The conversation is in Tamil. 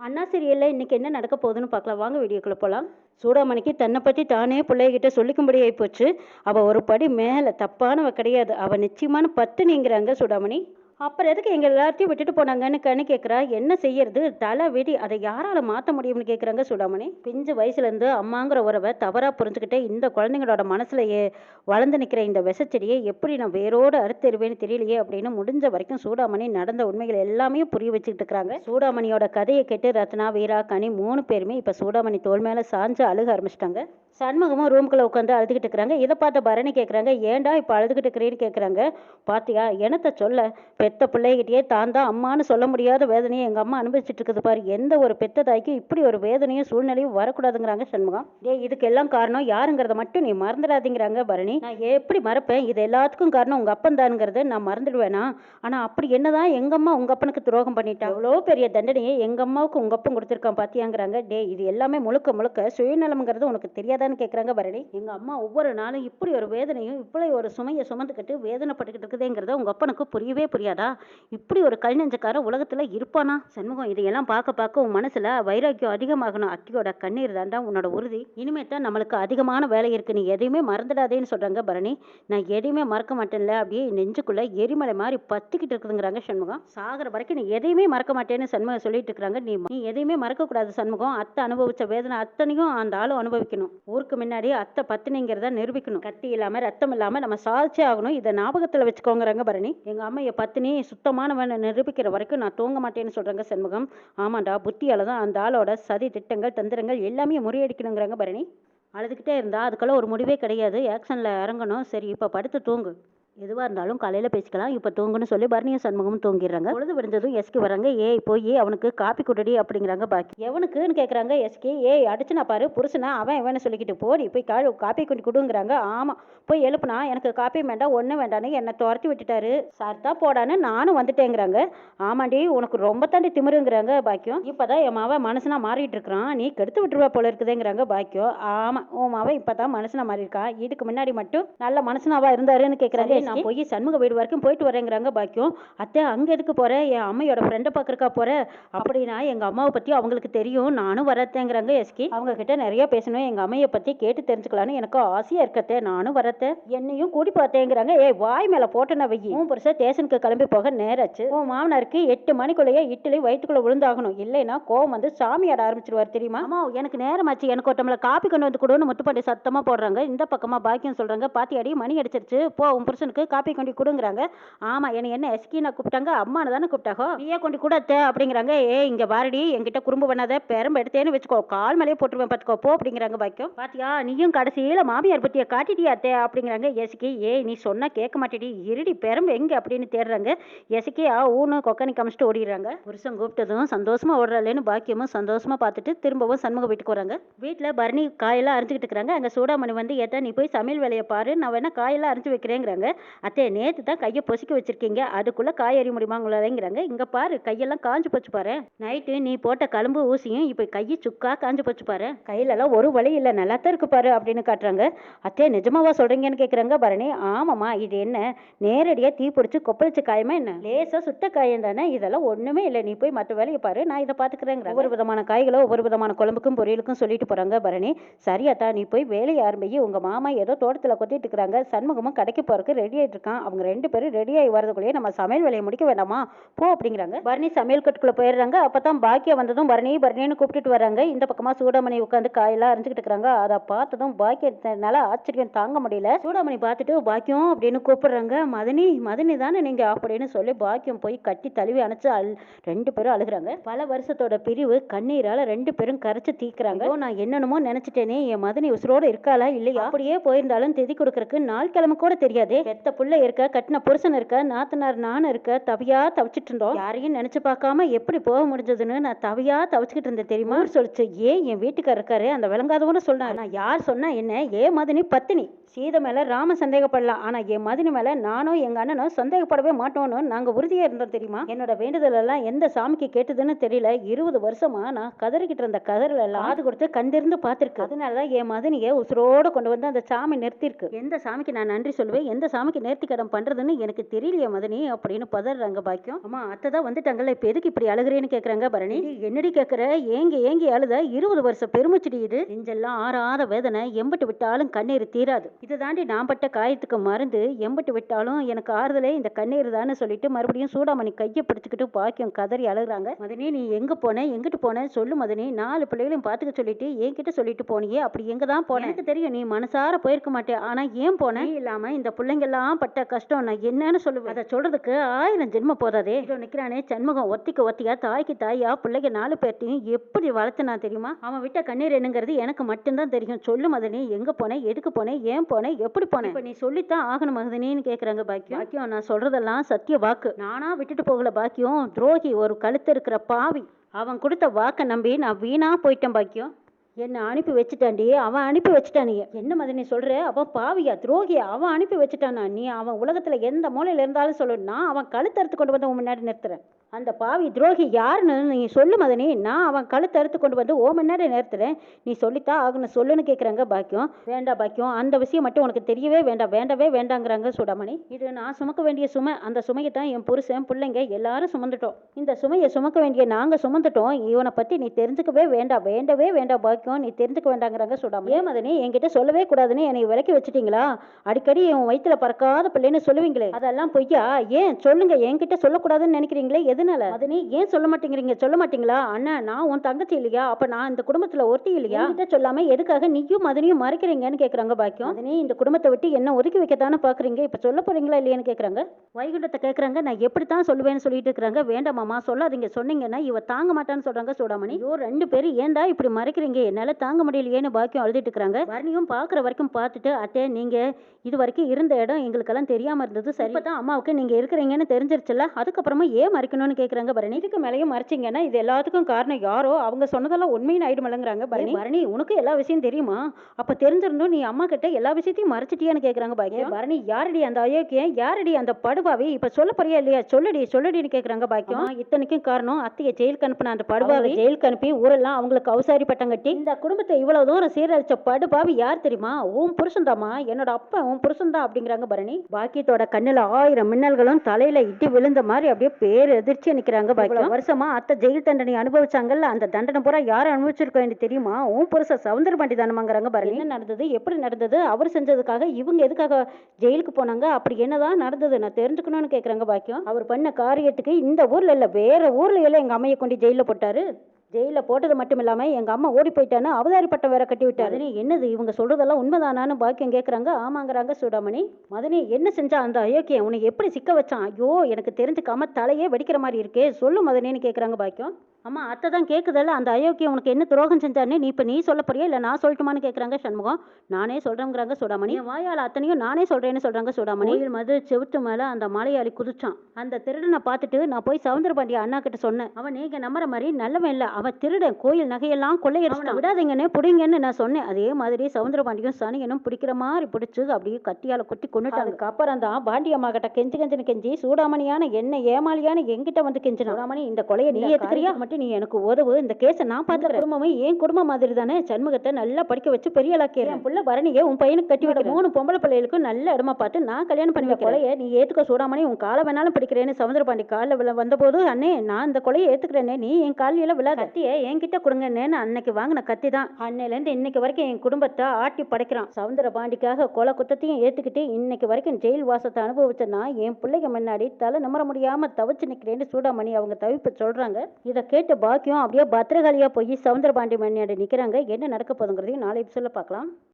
அண்ணா சீரியலில் இன்னைக்கு என்ன நடக்க போகுதுன்னு பார்க்கலாம். வாங்க வீடியோக்குள்ளே போகலாம் சூடாமணிக்கு தன்னை பற்றி தானே பிள்ளைகிட்ட சொல்லிக்கும்படி ஆகிப்போச்சு அவள் ஒரு படி மேலே தப்பானவ கிடையாது. அவள் நிச்சயமான பத்து நீங்கிறாங்க சூடாமணி. அப்புறம் எதுக்கு எங்கள் எல்லாத்தையும் விட்டுட்டு போனாங்கன்னு கண்ணு கேட்குறா என்ன செய்யறது? தலை வெடி அதை யாரால மாற்ற முடியும்னு கேட்குறாங்க சூடாமணி. பிஞ்சு வயசுலேருந்து அம்மாங்கிற உறவை தவறாக புரிஞ்சுக்கிட்டே இந்த குழந்தைங்களோட மனசுலயே வளர்ந்து நிற்கிற இந்த விசச்செடியை எப்படி நான் வேரோடு அறுத்தருவேன்னு தெரியலையே அப்படின்னு முடிஞ்ச வரைக்கும் சூடாமணி நடந்த உண்மைகள் எல்லாமே புரிய வச்சுக்கிட்டு இருக்கிறாங்க. சூடாமணியோட கதையை கேட்டு ரத்னா வீரா கனி மூணு பேருமே இப்போ சூடாமணி தோல் மேலே சாஞ்சு அழுக ஆரம்பிச்சிட்டாங்க. சண்முகமும் ரூம்குள்ளே உட்காந்து அழுதுகிட்டு இருக்கிறாங்க. இதை பார்த்த பரணி கேட்குறாங்க ஏன்டா இப்போ அழுதுகிட்டு இருக்கிறேன்னு? கேட்குறாங்க பாத்தியா என்னத்த சொல்ல? பெத்த பிள்ளைகிட்டயே தான் தான் அம்மான்னு சொல்ல முடியாத வேதனையை எங்கள் அம்மா அனுபவிச்சுட்டு இருக்குது பாரு. எந்த ஒரு பெத்த தாய்க்கும் இப்படி ஒரு வேதனையும் சூழ்நிலையும் வரக்கூடாதுங்கிறாங்க சண்முகம். டே இதுக்கெல்லாம் காரணம் யாருங்கிறத மட்டும் நீ மறந்துடாதீங்கிறாங்க பரணி. நான் எப்படி மறப்பேன்? இது எல்லாத்துக்கும் காரணம் உங்கள் அப்பன் தானுங்கிறத நான் மறந்துடுவேனா? ஆனால் அப்படி என்னதான் எங்கள் அம்மா உங்கள் அப்பனுக்கு துரோகம் பண்ணிட்டா அவ்வளோ பெரிய தண்டனையை எங்கள் அம்மாவுக்கு உங்கள் அப்பன் கொடுத்துருக்கான் பாத்தியாங்கிறாங்க. டே இது எல்லாமே முழுக்க முழுக்க சுயநலம்ங்கிறது உனக்கு தெரியாதான்னு கேட்குறாங்க பரணி. எங்கள் அம்மா ஒவ்வொரு நாளும் இப்படி ஒரு வேதனையும் இப்படி ஒரு சுமையை சுமந்துக்கிட்டு வேதனைப்பட்டுக்கிட்டு இருக்குதேங்கிறத உங்கள் அப்பனுக்கு புரியவே புரியாதா? இப்படி ஒரு கல்நெஞ்சக்காரன் உலகத்தில் இருப்பானா? சண்முகம் இதையெல்லாம் பார்க்க பார்க்க உன் மனசில் வைராக்கியம் அதிகமாகணும். அக்கியோட கண்ணீர் தாண்டா உன்னோட உறுதி. இனிமே தான் நம்மளுக்கு அதிகமான வேலை இருக்கு. நீ எதையுமே மறந்துடாதேன்னு சொல்கிறாங்க பரணி. நான் எதையுமே மறக்க மாட்டேன்ல. அப்படியே நெஞ்சுக்குள்ளே எரிமலை மாதிரி பத்திக்கிட்டு இருக்குதுங்கிறாங்க சண்முகம். சாகிற வரைக்கும் நீ எதையுமே மறக்க மாட்டேன்னு சண்முகம் சொல்லிட்டு இருக்கிறாங்க. நீ நீ எதையுமே மறக்கக்கூடாது சண்முகம். அத்தை அனுபவிச்ச வேதனை அத்தனையும் அந்த ஆளும் அனுபவிக்கணும். ஊருக்கு முன்னாடி அத்தை பத்தினிங்கிறத நிரூபிக்கணும். கத்தி இல்லாமல் ரத்தம் இல்லாமல் நம்ம சாதிச்சே ஆகணும். இதை ஞாபகத்தில் வச்சுக்கோங்கிறாங்க பரணி. எங்கள் அம்மையை பத்தினி சுத்தமானவன் நிரூபிக்கிற வரைக்கும் நான் தூங்க மாட்டேன்னு சொல்கிறாங்க சண்முகம். ஆமாண்டா புத்தியால் தான் அந்த ஆளோட சதி திட்டங்கள் தந்திரங்கள் எல்லாமே முறியடிக்கணுங்கிறாங்க பரணி. அழுதுகிட்டே இருந்தால் அதுக்கெல்லாம் ஒரு முடிவே கிடையாது. ஆக்ஷனில் இறங்கணும். சரி இப்போ படுத்து தூங்கு. எதுவாக இருந்தாலும் காலையில் பேசிக்கலாம். இப்போ தூங்குன்னு சொல்லி பரணியும் சண்முகமும் தூங்கிடுறாங்க. பொழுது விடுஞ்சதும் எஸ்கி வராங்க. ஏய் போய் அவனுக்கு காப்பி கொடுடி அப்படிங்கிறாங்க பாக்கி. எவனுக்குன்னு கேட்குறாங்க எஸ்கே ஏய் அடிச்சுனா பாரு புருஷனா அவன் எவனை சொல்லிக்கிட்டு போடி போய் கா காப்பி கொண்டு கொடுங்கிறாங்க. ஆமாம் போய் எழுப்புனா எனக்கு காப்பி வேண்டாம் ஒன்றும் வேண்டான்னு என்னை துரத்தி விட்டுட்டாரு. சார் தான் போடான்னு நானும் வந்துட்டேங்கிறாங்க. ஆமாண்டி உனக்கு ரொம்ப தாண்டி திமிருங்கிறாங்க பாக்கியம். இப்போ தான் என் மாவன் மனசுனா மாறிட்டு இருக்கிறான் நீ கெடுத்து விட்டுருவா போல இருக்குதுங்கிறாங்க பாக்கியம். ஆமாம் உன் மாவன் இப்போ தான் மனசுனா மாறி இருக்கான் இதுக்கு முன்னாடி மட்டும் நல்ல மனசுனாவா இருந்தாருன்னு கேட்குறாங்க நான் போய் சண்முக வீடு வரைக்கும் போயிட்டு வரேங்கிறாங்க பாக்கியம். அத்தை அங்கே எதுக்கு போற? என் அம்மையோட ஃப்ரெண்டை பார்க்கறக்கா போற? அப்படின்னா எங்கள் அம்மாவை பற்றி அவங்களுக்கு தெரியும். நானும் வரத்தேங்கிறாங்க எஸ்கி. அவங்க கிட்ட நிறைய பேசணும். எங்கள் அம்மையை பற்றி கேட்டு தெரிஞ்சுக்கலான்னு எனக்கு ஆசையாக இருக்கத்தே நானும் வரத்தேன் என்னையும் கூட்டி பார்த்தேங்கிறாங்க ஏய் வாய் மேலே போட்டேன வெயி உன் புருஷன் ஸ்டேஷனுக்கு கிளம்பி போக நேராச்சு. உன் மாமனாருக்கு எட்டு மணிக்குள்ளேயே இட்லி வயிற்றுக்குள்ள விழுந்தாகணும். இல்லைன்னா கோவம் வந்து சாமி ஆட ஆரம்பிச்சிருவார் தெரியுமா? அம்மா எனக்கு நேரமாச்சு. எனக்கு ஒரு டம்ளர் காப்பி கொண்டு வந்து கொடுன்னு முத்துப்பாண்டி சத்தமாக போடுறாங்க. இந்த பக்கமாக பாக்கியம் சொல்கிறாங்க பாத்தி அடி மணி அடிச்சிருச்சு. போ உன் புருஷனுக்கு காப்பி கொண்டு கொடுங்கிறாங்க. ஆமாம் என்னை என்ன எஸ்கினா கூப்பிட்டாங்க? அம்மானு தானே கூப்பிட்டாகோ நீயே கொண்டு கொடுத்த அப்படிங்கிறாங்க. ஏ இங்கே பாரடி என்கிட்ட குறும்பு பண்ணாத பெரம்பு எடுத்தேன்னு வச்சுக்கோ கால் மேலேயே போட்டுருவேன் பார்த்துக்கோ போ அப்படிங்கிறாங்க பாக்கியம். பாத்தியா நீயும் கடைசியில் மாமியார் பற்றிய காட்டிட்டியா அத்தை? அப்படிங்கிறாங்க எஸ்கி. ஏ நீ சொன்னால் கேட்க மாட்டேடி இருடி பெரம்பு எங்கே? அப்படின்னு தேடுறாங்க. எஸ்கி ஆ ஊனு கொக்கனி கமிச்சிட்டு ஓடிடுறாங்க. புருஷன் கூப்பிட்டதும் சந்தோஷமா ஓடுறாளேன்னு பாக்கியமும் சந்தோஷமா பார்த்துட்டு திரும்பவும் சண்முக வீட்டுக்கு வராங்க. வீட்டில் பரணி காயெல்லாம் அரைஞ்சிக்கிட்டு இருக்கிறாங்க. அங்கே சூடாமணி வந்து ஏத்தா நீ போய் சமையல் வேலையை பாரு. நான் வேணா காயெல்லாம் அரிஞ்சு வைக்கிறேங்கிறாங்க. அத்தே நேற்று தான் கையை பொசுக்கி வச்சிருக்கீங்க. அதுக்குள்ளே காய் எறிய முடியுமாங்களாங்கிறாங்க இங்கே பாரு கையெல்லாம் காஞ்சு போச்சு பாரு. நைட்டு நீ போட்ட கழும்பு ஊசியும் இப்போ கையை சுக்கா காஞ்சு போச்சு பாரு. கையிலலாம் ஒரு வழி இல்லை. நல்லா தான் இருக்கு பாரு அப்படின்னு காட்டுறாங்க. அத்தே நிஜமாவா சொல்கிறீங்கன்னு கேட்குறாங்க பரணி. ஆமாம்மா இது என்ன? நேரடியாக தீ பிடிச்சி கொப்பளிச்ச காயமா என்ன? லேசாக சுட்ட காயம் தானே? இதெல்லாம் ஒன்றுமே இல்லை. நீ போய் மற்ற வேலையை பாரு. நான் இதை பார்த்துக்கிறேங்கிற ஒவ்வொரு விதமான காய்களோ ஒவ்வொரு விதமான குழம்புக்கும் பொரியலுக்கும் சொல்லிட்டு போகிறாங்க பரணி. சரியாத்தா நீ போய் வேலையை ஆரம்பிச்சு உங்கள் மாமா ஏதோ தோட்டத்தில் கொத்திட்டு இருக்கிறாங்க. சண்முகமும் கடைக்கு போகிறதுக்கு ரெடி ஆகிட்டு இருக்கான் அவங்க ரெண்டு பேரும் ரெடி ஆகி வரதுக்குள்ளேயே நம்ம சமையல் வேலையை முடிக்க வேண்டாமா? போ அப்படிங்கிறாங்க. பரணி சமையல் கட்டுக்குள்ளே போயிடுறாங்க. அப்போ தான் பாக்கியம் வந்ததும் பரணி பரணின்னு கூப்பிட்டுட்டு வராங்க. இந்த பக்கமாக சூடாமணி உட்காந்து காயெல்லாம் அரைஞ்சிக்கிட்டு இருக்கிறாங்க அதை பார்த்ததும் பாக்கியத்தினால ஆச்சரியம் தாங்க முடியல. சூடாமணி பார்த்துட்டு பாக்கியம் அப்படின்னு கூப்பிடுறாங்க. மதனி மதனி தானே நீங்கள் அப்படின்னு சொல்லி பாக்கியம் போய் கட்டி தழுவி அணைச்சு அல் ரெண்டு பேரும் அழுகுறாங்க. பல வருஷத்தோட பிரிவு கண்ணீரால் ரெண்டு பேரும் கரைச்சி தீக்குறாங்க. நான் என்னென்னமோ நினச்சிட்டேனே. என் மதனி உசுரோடு இருக்காளா இல்லையா? அப்படியே போயிருந்தாலும் திதி கொடுக்குறக்கு நாள் கிழமை கூட தெரியாது. பெத்த புள்ள இருக்க கட்டின புருஷன் இருக்க நாத்தனார் நானும் இருக்க தவியா தவிச்சிட்டு இருந்தோம். யாரையும் நினைச்சு பார்க்காம எப்படி போக முடிஞ்சதுன்னு நான் தவியா தவிச்சுக்கிட்டு இருந்தேன் தெரியுமா? சொல்லிச்சு ஏன் என் வீட்டுக்காரர் இருக்காரு? அந்த விளங்காதவனு சொன்னார். நான் யார் சொன்னா என்ன? ஏ மதினி பத்தினி. சீதை மேல ராம சந்தேகப்படலாம். ஆனா என் மதினி மேல நானும் எங்க அண்ணனும் சந்தேகப்படவே மாட்டோம்னு நாங்க உறுதியா இருந்தோம் தெரியுமா? என்னோட வேண்டுதல் எல்லாம் எந்த சாமிக்கு கேட்டதுன்னு தெரியல. இருபது வருஷமா நான் கதறிக்கிட்டு இருந்த கதறல எல்லாம் ஆது கொடுத்து கண்டிருந்து பார்த்திருக்கு. அதனாலதான் என் மதினியை உசுரோட கொண்டு வந்து அந்த சாமி நிறுத்திருக்கு எந்த சாமிக்கு நான் நன்றி சொல்லுவேன்? எந்த சாமி சாமிக்கு நேர்த்தி கடன் பண்றதுன்னு எனக்கு தெரியலையே மதனி அப்படின்னு பதறாங்க பாக்கியம். அம்மா அத்தை தான் வந்துட்டாங்கல்ல இப்போ எதுக்கு இப்படி அழுகுறேன்னு கேக்குறாங்க பரணி. "ஏய், என்னடி கேக்குற? ஏங்கி ஏங்கி அழுத? இருபது வருஷம் பெருமைச்சுடி இது. நெஞ்செல்லாம் ஆறாத வேதனை எம்பட்டு விட்டாலும் கண்ணீர் தீராது. இது தாண்டி நான் பட்ட காயத்துக்கு மருந்து எம்பட்டு விட்டாலும் எனக்கு ஆறுதலே இந்த கண்ணீர் தானே சொல்லிட்டு மறுபடியும் சூடாமணி கையை பிடிச்சிக்கிட்டு பாக்கியம் கதறி அழுகுறாங்க. மதனி நீ எங்க போன? எங்கிட்டு போன? சொல்லு மதனி. நாலு பிள்ளைகளையும் பார்த்துக்க சொல்லிட்டு என்கிட்ட சொல்லிட்டு போனியே அப்படி எங்க தான் போன? எனக்கு தெரியும் நீ மனசார போயிருக்க மாட்டே ஆனா ஏன் போன? நீ இல்லாம இந்த பிள்ளைங்கெல்லாம் பட்ட கஷ்டம் நான் என்னன்னு சொல்லுவேன். அதை சொல்றதுக்கு ஆயிரம் ஜென்மம் போதாதே. இதோ நிக்கிறானே சண்முகம் ஒத்திக்கு ஒத்தியா தாய்க்கு தாயா பிள்ளைங்க நாலு பேர்த்தையும் எப்படி வளர்த்தனா தெரியுமா? அவன் விட்ட கண்ணீர் என்னங்கிறது எனக்கு மட்டும்தான் தெரியும். சொல்லு மதனி எங்க போனேன் எதுக்கு போனேன் ஏன் போனேன் எப்படி போனேன் இப்ப நீ சொல்லித்தான் ஆகணும் மகதினின்னு கேக்குறாங்க பாக்கியம். பாக்கியம் நான் சொல்றதெல்லாம் சத்திய வாக்கு. நானா விட்டுட்டு போகல பாக்கியம். துரோகி ஒரு கழுத்து இருக்கிற பாவி. அவன் கொடுத்த வாக்கை நம்பி நான் வீணா போயிட்டேன் பாக்கியம். என்னை அனுப்பி வச்சுட்டாண்டி அவன் அனுப்பி வச்சுட்டானிய என்ன மதனி சொல்ற? அவன் பாவியா துரோகியா அவன் அனுப்பி வச்சுட்டானா நீ அவன் உலகத்துல எந்த மூலையில இருந்தாலும் சொல்லணும்னா அவன் கழுத்தறுத்து கொண்டு வந்து உன் முன்னாடி நிறுத்துறேன். அந்த பாவி துரோகி யாருன்னு நீ சொல்லு மதனி. நான் அவன் கழுத்தறுத்து கொண்டு வந்து ஓ முன்னாடி நிறுத்துறேன். நீ சொல்லித்தான் ஆகணும் சொல்லுன்னு கேட்குறாங்க பாக்கியம். வேண்டாம் பாக்கியம். அந்த விஷயம் மட்டும் உனக்கு தெரியவே வேண்டாம் வேண்டவே வேண்டாங்கிறாங்க சுடாமணி இது நான் சுமக்க வேண்டிய சுமை அந்த சுமையை தான் என் புருஷன் பிள்ளைங்க எல்லாரும் சுமந்துட்டோம். இந்த சுமையை சுமக்க வேண்டிய நாங்கள் சுமந்துட்டோம். இவனை பற்றி நீ தெரிஞ்சுக்கவே வேண்டாம் வேண்டவே வேண்டாம் பாக்கியம். நீ தெரிஞ்சுக்க வேண்டாங்கிறாங்க சுடாம ஏன் மதனி என்கிட்ட சொல்லவே கூடாதுன்னு என்னை விலக்கி வச்சுட்டீங்களா? அடிக்கடி என் வயிற்றுல பறக்காத பிள்ளைன்னு சொல்லுவீங்களே அதெல்லாம் பொய்யா? ஏன்? சொல்லுங்க என்கிட்ட சொல்லக்கூடாதுன்னு நினைக்கிறீங்களே எதனால? மதனி ஏன் சொல்ல மாட்டேங்கிறீங்க? சொல்ல மாட்டீங்களா? அண்ணா நான் உன் தங்கச்சி இல்லையா? அப்ப நான் இந்த குடும்பத்துல ஒருத்தி இல்லையா? என்கிட்ட சொல்லாம எதுக்காக நீயும் மதனியும் மறைக்கிறீங்கன்னு கேக்குறாங்க பாக்கியம்? மதனி இந்த குடும்பத்தை விட்டு என்ன ஒதுக்கி வைக்கத்தானே பாக்குறீங்க? இப்ப சொல்ல போறீங்களா இல்லையான்னு கேக்குறாங்க. வைகுண்டத்தை கேக்குறாங்க நான் எப்படித்தான் சொல்லுவேன்னு சொல்லிட்டு இருக்கிறாங்க. வேண்டாமாமா சொல்லாதீங்க. சொன்னீங்கன்னா இவ தாங்க மாட்டான்னு சொல்றாங்க சூடாமணி. ஐயோ ரெண்டு பேரும் ஏன்டா இப்படி மறைக்கிறீங்க? என்னால தாங்க முடியலையேன்னு பாக்கியம் அழுதுட்டு இருக்கிறாங்க. வர்ணியும் பாக்குற வரைக்கும் பார்த்துட்டு அட்டே நீங்க இது வரைக்கும் இருந்த இடம் எங்களுக்கெல்லாம் தெரியாம இருந்தது. சரி. இப்பதான் அம்மாவுக்கு நீங்க இருக்கிறீங்கன்னு தெரிஞ்சிருச்சுல அதுக்கப்புறமா ஏன் மறைக்கணும்னு கேக்குறாங்க பரணி. இதுக்கு மேலேயும் மறைச்சிங்கன்னா இது எல்லாத்துக்கும் காரணம் யாரோ? அவங்க சொன்னதெல்லாம் உண்மைன்னு ஆயிடுமலங்கிறாங்க பரணி. பரணி உனக்கு எல்லா விஷயம் தெரியுமா? அப்ப தெரிஞ்சிருந்தும் நீ அம்மா கிட்ட எல்லா விஷயத்தையும் மறைச்சிட்டியான்னு கேக்குறாங்க பாக்கியம். பரணி யாரடி அந்த அயோக்கியம் யாரடி அந்த படுபாவி இப்ப சொல்ல போறியா இல்லையா? சொல்லுடி சொல்லுடின்னு கேக்குறாங்க பாக்கியம். இத்தனைக்கும் காரணம் அத்தையை ஜெயிலுக்கு அனுப்பின அந்த படுபாவி ஜெயிலுக்கு அனுப்பி ஊரெல்லாம் அவங்களுக்கு அவசாரி பட்டம் கட்டி இந்த குடும்பத்தை இவ்வளவு தூரம் சீரழிச்ச படுபாவி யார் தெரியுமா? உன் புருஷன் என்னோட அப்பா உன் புருஷன் தான் அப்படிங்கிறாங்க பரணி. பாக்கியத்தோட கண்ணுல ஆயிரம் மின்னல்களும் தலையில இட்டி விழுந்த மாதிரி அப்படியே பேர் எதிர்ச்சியா நிக்கிறாங்க பாக்கியம். வருஷமா அத்தை ஜெயில் தண்டனை அனுபவிச்சாங்கல்ல அந்த தண்டனை பூரா யார் அனுபவிச்சிருக்கோம் எனக்கு தெரியுமா? உன் புருஷன் சவுந்தர பாண்டி தானமாங்கிறாங்க பரணி. என்ன நடந்தது? எப்படி நடந்தது? அவர் செஞ்சதுக்காக இவங்க எதுக்காக ஜெயிலுக்கு போனாங்க? அப்படி என்னதான் நடந்தது? நான் தெரிஞ்சுக்கணும்னு கேக்குறாங்க பாக்கியம். அவர் பண்ண காரியத்துக்கு இந்த ஊர்ல இல்ல வேற ஊர்ல எல்லாம் எங்க அம்மையை கொண்டு ஜெயில போட்டாரு. ஜெயில போட்டது மட்டும் இல்லாம எங்க அம்மா ஓடி போயிட்டான்னு அவதாரி பட்டம் வேற கட்டி விட்டாரு. என்னது இவங்க சொல்றதெல்லாம் உண்மைதானான்னு பாக்கியம் கேக்குறாங்க? ஆமாங்கிறாங்க சூடாமணி. மதனி என்ன செஞ்சா அந்த அயோக்கியம் உன்னை எப்படி சிக்க வச்சான்? ஐயோ எனக்கு தெரிஞ்சுக்காம தலையே வெடிக்கிற மாதிரி இருக்கே. சொல்லு மதனின்னு கேக்குறாங்க பாக்கியம். அம்மா அத்தை தான் கேக்குதல்ல அந்த அயோக்கியம் உனக்கு என்ன துரோகம் செஞ்சானே நீ இப்ப நீ சொல்ல போறியா இல்ல நான் சொல்லட்டுமான்னு கேக்குறாங்க சண்முகம். நானே சொல்றேங்கிறாங்க சூடாமணி. என் வாயால அத்தனையும் நானே சொல்றேன்னு சொல்றாங்க சூடாமணி. கோயில் மது செவுத்து மேல அந்த மலையாளி குதிச்சான். அந்த திருடனை பார்த்துட்டு நான் போய் சவுந்தர பாண்டிய அண்ணா கிட்ட சொன்னேன். அவன் நீங்க நம்புற மாதிரி நல்லவன் இல்ல. அவன் திருடன் கோயில் நகையெல்லாம் கொள்ளையடிச்சான் விடாதீங்கன்னு புடிங்கன்னு நான் சொன்னேன். அதே மாதிரி சவுந்தர பாண்டியும் சனியனும் பிடிக்கிற மாதிரி பிடிச்சு அப்படியே கத்தியால குத்தி கொண்டுட்டாங்க அதுக்கப்புறம் தான் பாண்டி அம்மா கிட்ட கெஞ்சி கெஞ்சின்னு கெஞ்சி சூடாமணியான என்ன ஏமாளியான எங்கிட்ட வந்து கெஞ்சினா சூடாமணி இந்த கொலையை நீ ஏத்துக்கிறியா? மட்டும் நீ எனக்கு உதவு. இந்த கேஸை நான் பார்த்த குடும்பமே என் குடும்பம் மாதிரி தானே? சண்முகத்தை நல்லா படிக்க வச்சு பெரிய ஆளாக்கிறேன் என் புள்ள பரணியை உன் பையனுக்கு கட்டி விட மூணு பொம்பளை பிள்ளைகளுக்கும் நல்ல இடமா பார்த்து நான் கல்யாணம் பண்ணி கொலையை நீ ஏத்துக்க சூடாமணி உன் காலை வேணாலும் பிடிக்கிறேன்னு சமுதிர பாண்டி காலில் வந்தபோது அண்ணே நான் இந்த கொலையை ஏத்துக்கிறேனே நீ என் காலில விழாத. கத்தியை என்கிட்ட கொடுங்கன்னு அன்னைக்கு வாங்கின கத்தி தான். அன்னையிலேருந்து இன்னைக்கு வரைக்கும் என் குடும்பத்தை ஆட்டி படைக்கிறான். சவுந்தர பாண்டிக்காக கொலை குத்தத்தையும் ஏற்றுக்கிட்டு இன்னைக்கு வரைக்கும் ஜெயில் வாசத்தை அனுபவிச்ச நான் என் பிள்ளைங்க முன்னாடி தலை நிமிர முடியாமல் தவிச்சு நிற்கிறேன்னு சூடாமணி அவங்க தவிப்பு சொல்கிறாங்க இதை கேட்டு பாக்கியம் அப்படியே பத்திரகாளியாக போய் சவுந்தர பாண்டி முன்னாடி நிற்கிறாங்க என்ன நடக்க போதுங்கிறதையும் நாளை சொல்ல பார்க்கலாம்.